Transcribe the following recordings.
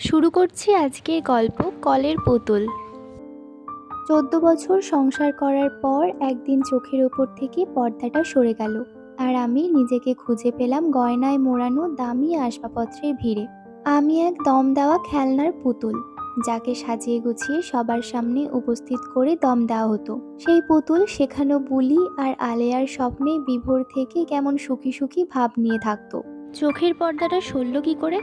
শুরু করছি আজকের গল্প কলের পুতুল। চোদ্দ বছর সংসার করার পর একদিন চোখের ওপর থেকে পর্দাটা সরে গেল আর আমি নিজেকে খুঁজে পেলাম গয়নায় মোড়ানো দামি আসবাবপত্রের ভিড়ে। আমি এক দম দেওয়া খেলনার পুতুল যাকে সাজিয়ে গুছিয়ে সবার সামনে উপস্থিত করে দম দেওয়া হতো। সেই পুতুল শেখানো বুলি আর আলেয়ার স্বপ্নে বিভোর থেকে কেমন সুখী সুখী ভাব নিয়ে থাকতো। চোখের পর্দাটা সরল কি করে?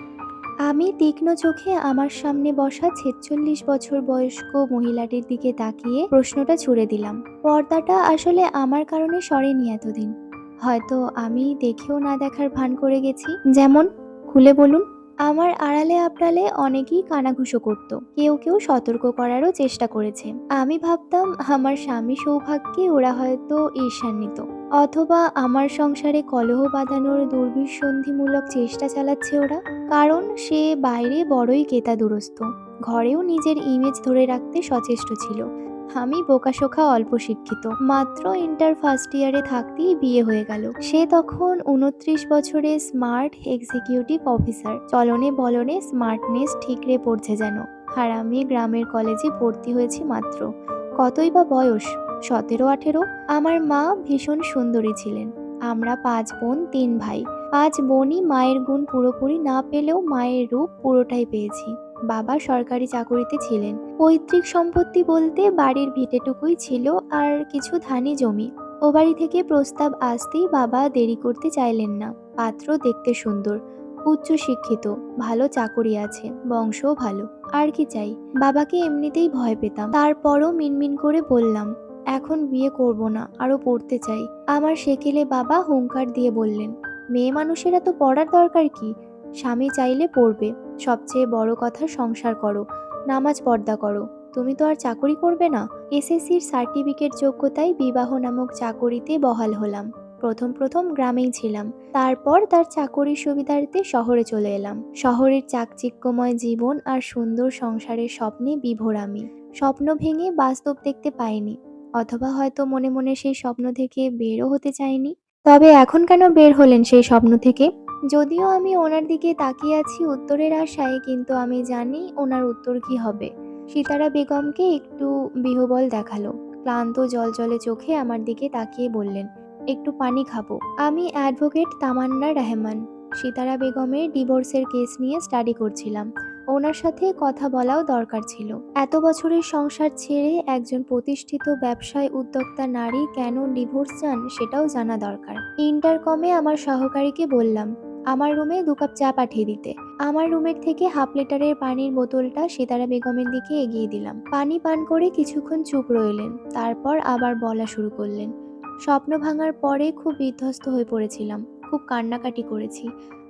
আমি তীক্ষ্ণ চোখে আমার সামনে বসা ছেচল্লিশ বছর বয়স্ক মহিলাটির দিকে তাকিয়ে প্রশ্নটা ছুড়ে দিলাম। পর্দাটা আসলে আমার কারণে সরেনি এতদিন। হয়তো আমি দেখেও না দেখার ভান করে গেছি। যেমন, খুলে বলুন। আমার আড়ালে আবড়ালে অনেকেই কানাঘুষো করত। কেউ কেউ সতর্ক করারও চেষ্টা করেছে। আমি ভাবতাম, আমার স্বামী সৌভাগ্যে ওরা হয়তো ঈর্ষান্বিত। অথবা আমার সংসারে কলহ বাঁধানোর দুর্বিসন্ধিমূলক চেষ্টা চালাচ্ছে ওরা? কারণ সে বাইরে বড়ই কেতাদুরস্ত ঘরেও নিজের ইমেজ ধরে রাখতে সচেষ্ট ছিল। আমি বোকাশোখা অল্প শিক্ষিত। মাত্র ইন্টার ফার্স্ট ইয়ারে থাকতেই বিয়ে হয়ে গেল। সে তখন উনত্রিশ বছরে স্মার্ট এক্সিকিউটিভ অফিসার চলনে বলনে স্মার্টনেস ঠিকরে পড়ছে যেন। আর আমি গ্রামের কলেজে ভর্তি হয়েছি মাত্র। কতই বা বয়স? সতেরো আঠেরো, আমার মা ভীষণ সুন্দরী ছিলেন। আমরা পাঁচ বোন, তিন ভাই। পাঁচ বোনই মায়ের গুণ পুরোপুরি না পেলেও মায়ের রূপ পুরোটাই পেয়েছি। বাবা সরকারি চাকুরিতে ছিলেন। পৈতৃক সম্পত্তি বলতে বাড়ির ভিটেটুকুই ছিল আর কিছু ধানি জমি। ও বাড়ি থেকে প্রস্তাব আসতেই বাবা দেরি করতে চাইলেন না। পাত্র দেখতে সুন্দর, উচ্চ শিক্ষিত, ভালো চাকুরি আছে, বংশও ভালো। আর কি চাই? বাবাকে এমনিতেই ভয় পেতাম। তারপরও মিনমিন করে বললাম এখন বিয়ে করব না, আরও পড়তে চাই। আমার সেকেলে বাবা হুঙ্কার দিয়ে বললেন, মেয়ে মানুষেরা তো পড়ার দরকার কি? স্বামী চাইলে পড়বে। সবচেয়ে বড় কথা সংসার করো, নামাজ পর্দা করো। তুমি তো আর চাকরি করবে না? এসএসসির সার্টিফিকেট যোগ্যতায় বিবাহ নামক চাকরিতে বহাল হলাম। প্রথম প্রথম গ্রামেই ছিলাম। তারপর তার চাকরির সুবিধার্থে শহরে চলে এলাম। শহরের চাকচিক্যময় জীবন আর সুন্দর সংসারের স্বপ্নে বিভোর আমি। স্বপ্ন ভেঙে বাস্তব দেখতে পাইনি। অথবা হয়তো মনে মনে সেই স্বপ্ন থেকে বেরও হতে চাইনি। তবে এখন কেন বের হলেন সেই স্বপ্ন থেকে? যদিও আমি ওনার দিকে তাকিয়ে আছি উত্তরের আশায়, কিন্তু আমি জানি ওনার উত্তর কি হবে। সীতারা বেগমকে একটু বিহবল দেখাল। ক্লান্ত জলজলে চোখে আমার দিকে তাকিয়ে বললেন, একটু পানি খাব। আমি অ্যাডভোকেট তামান্না রহমান। সীতারা বেগমের ডিভোর্সের কেস নিয়ে স্টাডি করছিলাম। ওনার সাথে কথা বলাও দরকার ছিল। এত বছরের সংসার ছেড়ে একজন প্রতিষ্ঠিত ব্যবসায় উদ্যোক্তা নারী কেন ডিভোর্স চান সেটাও জানা দরকার। ইন্টারকমে আমার সহকারীকে বললাম, আমার রুমে দু কাপ চা পাঠিয়ে দিতে। আমার রুমের থেকে হাফ লিটারের পানির বোতলটা সীতারা বেগমের দিকে এগিয়ে দিলাম। পানি পান করে কিছুক্ষণ চুপ রইলেন, তারপর আবার বলা শুরু করলেন, স্বপ্ন ভাঙার পরে খুব বিধ্বস্ত হয়ে পড়েছিলাম, খুব কান্নাকাটি করেছি,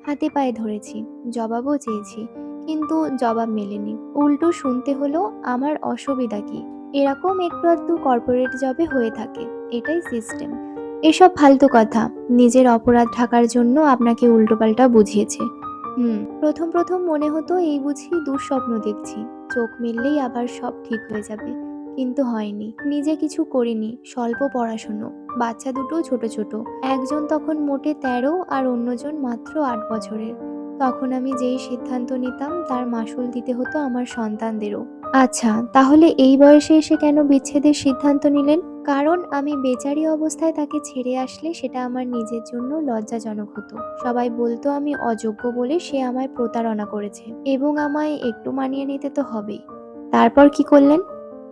হাতে পায়ে ধরেছি, জবাবও চেয়েছি কিন্তু জবাব মেলেনি। উল্টো শুনতে হলো, আমার অসুবিধা কি? এরকম একটু আধটু কর্পোরেট জবে হয়ে থাকে। এটাই সিস্টেম এসব ফালতু কথা। নিজের অপরাধ ঢাকার জন্য আপনাকে উল্টোপাল্টা বুঝিয়েছে। হুম, প্রথম প্রথম মনে হতো এই বুঝি দুঃস্বপ্ন দেখছি। চোখ মিললেই আবার সব ঠিক হয়ে যাবে। কিন্তু হয়নি। নিজে কিছু করিনি। স্বল্প পড়াশুনো। বাচ্চা দুটো ছোট ছোট। একজন তখন মোটে তেরো আর অন্যজন মাত্র আট বছরের। তখন আমি যেই সিদ্ধান্ত নিতাম, তার মাসুল দিতে হতো আমার সন্তানদেরও। আচ্ছা তাহলে এই বয়সে এসে কেন বিচ্ছেদের সিদ্ধান্ত নিলেন? কারণ আমি বেচারি অবস্থায় তাকে ছেড়ে আসলে সেটা আমার নিজের জন্য লজ্জাজনক হতো। সবাই বলতো, আমি অযোগ্য বলে সে আমায় প্রতারণা করেছে এবং আমায় একটু মানিয়ে নিতে তো হবেই। তারপর কি করলেন?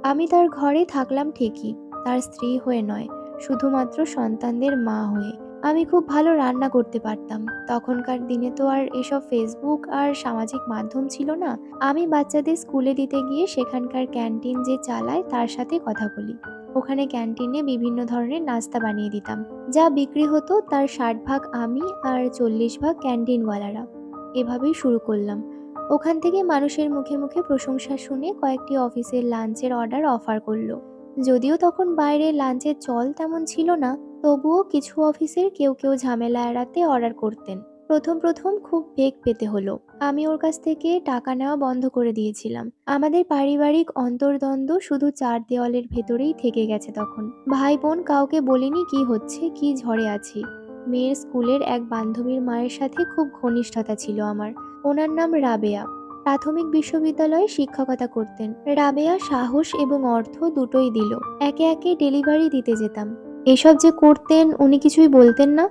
আমি তার ঘরে থাকলাম ঠিকই, তার স্ত্রী হয়ে নয়, শুধুমাত্র সন্তানদের মা হয়ে। আমি খুব ভালো রান্না করতে পারতাম। তখনকার দিনে তো আর এসব ফেসবুক আর সামাজিক মাধ্যম ছিল না। আমি বাচ্চাদের স্কুলে দিতে গিয়ে সেখানকার ক্যান্টিন যে চালায় তার সাথে কথা বলি। ওখানে ক্যান্টিনে বিভিন্ন ধরনের নাস্তা বানিয়ে দিতাম। যা বিক্রি হতো তার ষাট ভাগ আমি আর চল্লিশ ভাগ ক্যান্টিনওয়ালারা। এভাবেই শুরু করলাম। ওখান থেকে মানুষের মুখে মুখে প্রশংসা শুনে কয়েকটি অফিসের লাঞ্চের অর্ডার অফার করল। যদিও তখন বাইরে লাঞ্চের চল তেমন ছিল না তবুও কিছু অফিসের কেউ কেউ ঝামেলা এড়াতে অর্ডার করতেন। প্রথম প্রথম খুব বেগ পেতে হলো। আমি ওর কাছ থেকে টাকা নেওয়া বন্ধ করে দিয়েছিলাম। আমাদের পারিবারিক অন্তর্দ্বন্দ্ব শুধু চার দেওয়ালের ভেতরেই থেকে গেছে তখন। ভাই বোন কাউকে বলিনি কি হচ্ছে, কি ঝড়ে আছি। মেয়ের স্কুলের এক বান্ধবীর মায়ের সাথে খুব ঘনিষ্ঠতা ছিল আমার। ওনার নাম রাবেয়া। প্রাথমিক বিশ্ববিদ্যালয়ে শিক্ষকতা করতেন। রাবেয়া সাহস এবং অর্থ দুটোই দিল। একে একে ডেলিভারি দিতে যেতাম। এসব যে করতেন উনি কিছুই বলতেন না।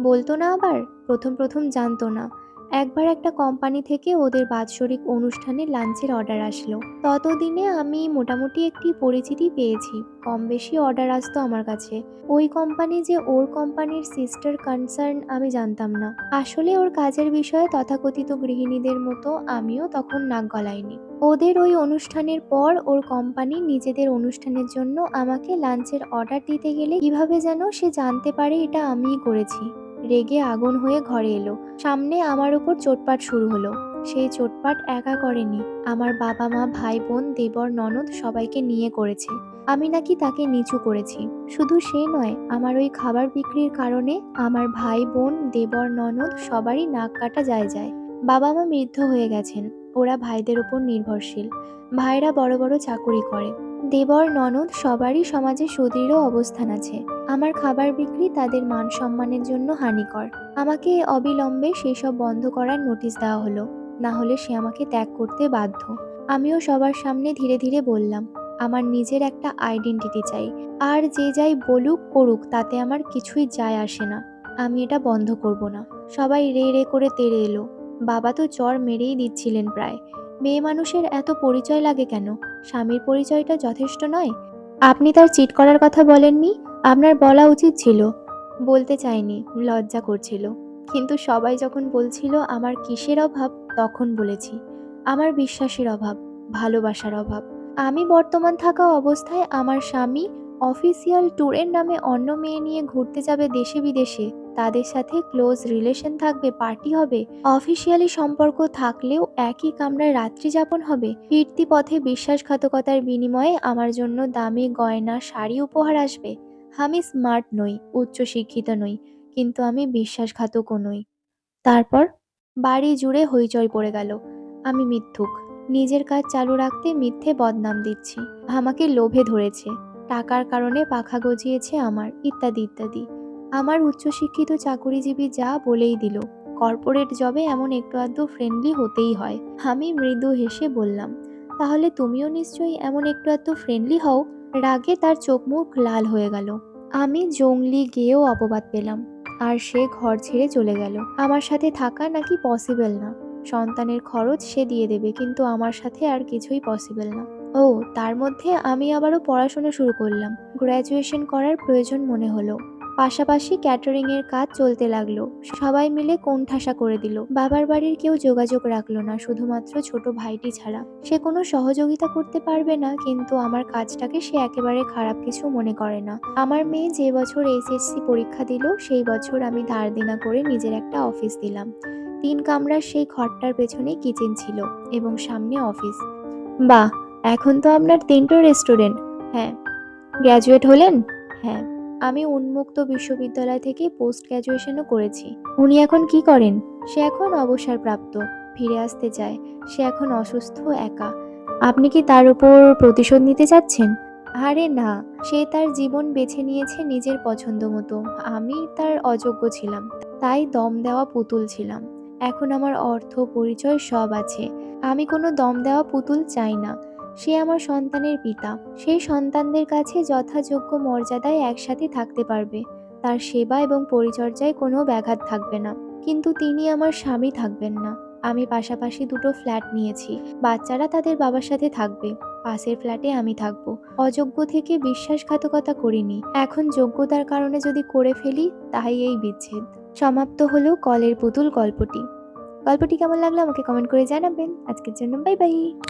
বলতো না আবার প্রথম প্রথম জানতো না। একবার একটা কোম্পানি থেকে ওদের বাৎসরিক অনুষ্ঠানে লাঞ্চের অর্ডার আসলো। ততদিনে আমি মোটামুটি একটি পরিচিতি পেয়েছি। কম বেশি অর্ডার আসতো আমার কাছে। ওই কোম্পানি যে ওর কোম্পানির সিস্টার কনসার্ন আমি জানতাম না। আসলে ওর কাজের বিষয়ে তথাকথিত গৃহিণীদের মতো আমিও তখন নাক গলাইনি। ওদের ওই অনুষ্ঠানের পর ওর কোম্পানি নিজেদের অনুষ্ঠানের জন্য আমাকে লাঞ্চের অর্ডার দিতে গেলে কীভাবে যেন সে জানতে পারে এটা আমিই করেছি। রেগে আগুন হয়ে ঘরে এলো। সামনে আমার উপর চোটপাট শুরু হলো। সেই চোটপাট একা করেনি। আমার বাবা মা, ভাই বোন, দেবর, ননদ সবাইকে নিয়ে করেছে। আমি নাকি তাকে নিচু করেছি। শুধু সে নয়, আমার ওই খাবার বিক্রির কারণে আমার ভাই বোন, দেবর, ননদ সবারই নাক কাটা যায় যায়। বাবা মা বৃদ্ধ হয়ে গেছেন। ওরা ভাইদের উপর নির্ভরশীল। ভাইরা বড় বড় চাকুরি করে। দেবর, ননদ সবারই সমাজে সুদৃঢ় অবস্থান আছে। আমার খাবার বিক্রি তাদের মান সম্মানের জন্য হানিকর। আমাকে অবিলম্বে সেই সব বন্ধ করার নোটিশ দেওয়া হলো। না হলে সে আমাকে ত্যাগ করতে বাধ্য। আমিও সবার সামনে ধীরে ধীরে বললাম, আমার নিজের একটা আইডেন্টিটি চাই। আর যে যাই বলুক, করুক, তাতে আমার কিছুই যায় আসে না। আমি এটা বন্ধ করব না। সবাই রে রে করে তেড়ে এলো। বাবা তো জ্বর মেরেই দিচ্ছিলেন প্রায়। মেয়ে মানুষের এত পরিচয় লাগে কেন? স্বামীর পরিচয়টা যথেষ্ট নয়? আপনি তার চিট করার কথা বলেননি? আপনার বলা উচিত ছিল। বলতে চাইনি, লজ্জা করছিল। কিন্তু সবাই যখন বলছিল আমার কিসের অভাব, তখন বলেছি, আমার বিশ্বাসের অভাব, ভালোবাসার অভাব। আমি বর্তমান থাকা অবস্থায় আমার স্বামী অফিসিয়াল ট্যুরের নামে অন্য মেয়ে নিয়ে ঘুরতে যাবে দেশে বিদেশে তাদের সাথে ক্লোজ রিলেশন থাকবে পার্টি হবে। অফিসিয়ালি সম্পর্ক থাকলেও একই কামরায় রাত্রি যাপন হবে। ফিরতি পথে বিশ্বাসঘাতকতার বিনিময়ে আমার জন্য দামি গয়না, শাড়ি উপহার আসবে। আমি স্মার্ট নই উচ্চশিক্ষিত নই, কিন্তু আমি বিশ্বাসঘাতকও নই। তারপর বাড়ি জুড়ে হইচই পড়ে গেল। আমি মিথ্যুক। নিজের কাজ চালু রাখতে মিথ্যে বদনাম দিচ্ছি। আমাকে লোভে ধরেছে। টাকার কারণে পাখা গজিয়েছে আমার, ইত্যাদি ইত্যাদি। আমার উচ্চশিক্ষিত চাকুরিজীবী যা বলেই দিল। কর্পোরেট জবে এমন একটু আধটু ফ্রেন্ডলি হতেই হয়। আমি মৃদু হেসে বললাম, তাহলে তুমিও নিশ্চয়ই এমন একটু আধটু ফ্রেন্ডলি হও? রাগে তার চোখ মুখ লাল হয়ে গেল। আমি জংলি গিয়েও অপবাদ পেলাম। আর সে ঘর ছেড়ে চলে গেল। আমার সাথে থাকা নাকি পসিবল না। সন্তানের খরচ সে দিয়ে দেবে, কিন্তু আমার সাথে আর কিছুই পসিবল না। ও, তার মধ্যে আমি আবারও পড়াশোনা শুরু করলাম। গ্র্যাজুয়েশন করার প্রয়োজন মনে হলো। পাশাপাশি ক্যাটারিং এর কাজ চলতে লাগল। সবাই মিলে কোণঠাসা করে দিল। বাবার বাড়ির কেউ যোগাযোগ রাখল না, শুধুমাত্র ছোট ভাইটি ছাড়া। সে কোনো সহযোগিতা করতে পারবে না, কিন্তু আমার কাজটাকে সে একেবারে খারাপ কিছু মনে করে না। আমার মেয়ে যে বছর এইচএসসি পরীক্ষা দিল, সেই বছর আমি ধার দেনা করে নিজের একটা অফিস দিলাম। তিন কামরার সেই ঘরটার পেছনে কিচেন ছিল এবং সামনে অফিস বাহ, এখন তো আপনার তিনটো রেস্টুরেন্ট হ্যাঁ। গ্র্যাজুয়েট হলেন? হ্যাঁ। আমি উন্মুক্ত বিশ্ববিদ্যালয় থেকে পোস্ট গ্র্যাজুয়েশনও করেছি। উনি এখন কি করেন? সে এখন অবসরপ্রাপ্ত। ফিরে আসতে চায়। সে এখন অসুস্থ, একা। আপনি কি তার উপর প্রতিশোধ নিতে চাচ্ছেন? আরে না। সে তার জীবন বেছে নিয়েছে নিজের পছন্দ মতো। আমি তার অযোগ্য ছিলাম। তাই দম দেওয়া পুতুল ছিলাম। এখন আমার অর্থ, পরিচয় সব আছে। আমি কোনো দম দেওয়া পুতুল চাই না। সে আমার সন্তানের পিতা। সেই সন্তানদের কাছে যথাযোগ্য মর্যাদায় একসাথে থাকতে পারবে। তার সেবা এবং পরিচর্যায় কোনো ব্যাঘাত থাকবে না। কিন্তু তিনি আমার স্বামী থাকবেন না। আমি পাশাপাশি দুটো ফ্ল্যাট নিয়েছি। বাচ্চারা তাদের বাবার সাথে থাকবে। পাশের ফ্ল্যাটে আমি থাকব। অযোগ্য থেকে বিশ্বাসঘাতকতা করিনি। এখন যোগ্যতার কারণে যদি করে ফেলি, তাই এই বিচ্ছেদ। সমাপ্ত হলো কলের পুতুল গল্পটি। গল্পটি কেমন লাগল আমাকে কমেন্ট করে জানাবেন। আজকের জন্য বাই বাই।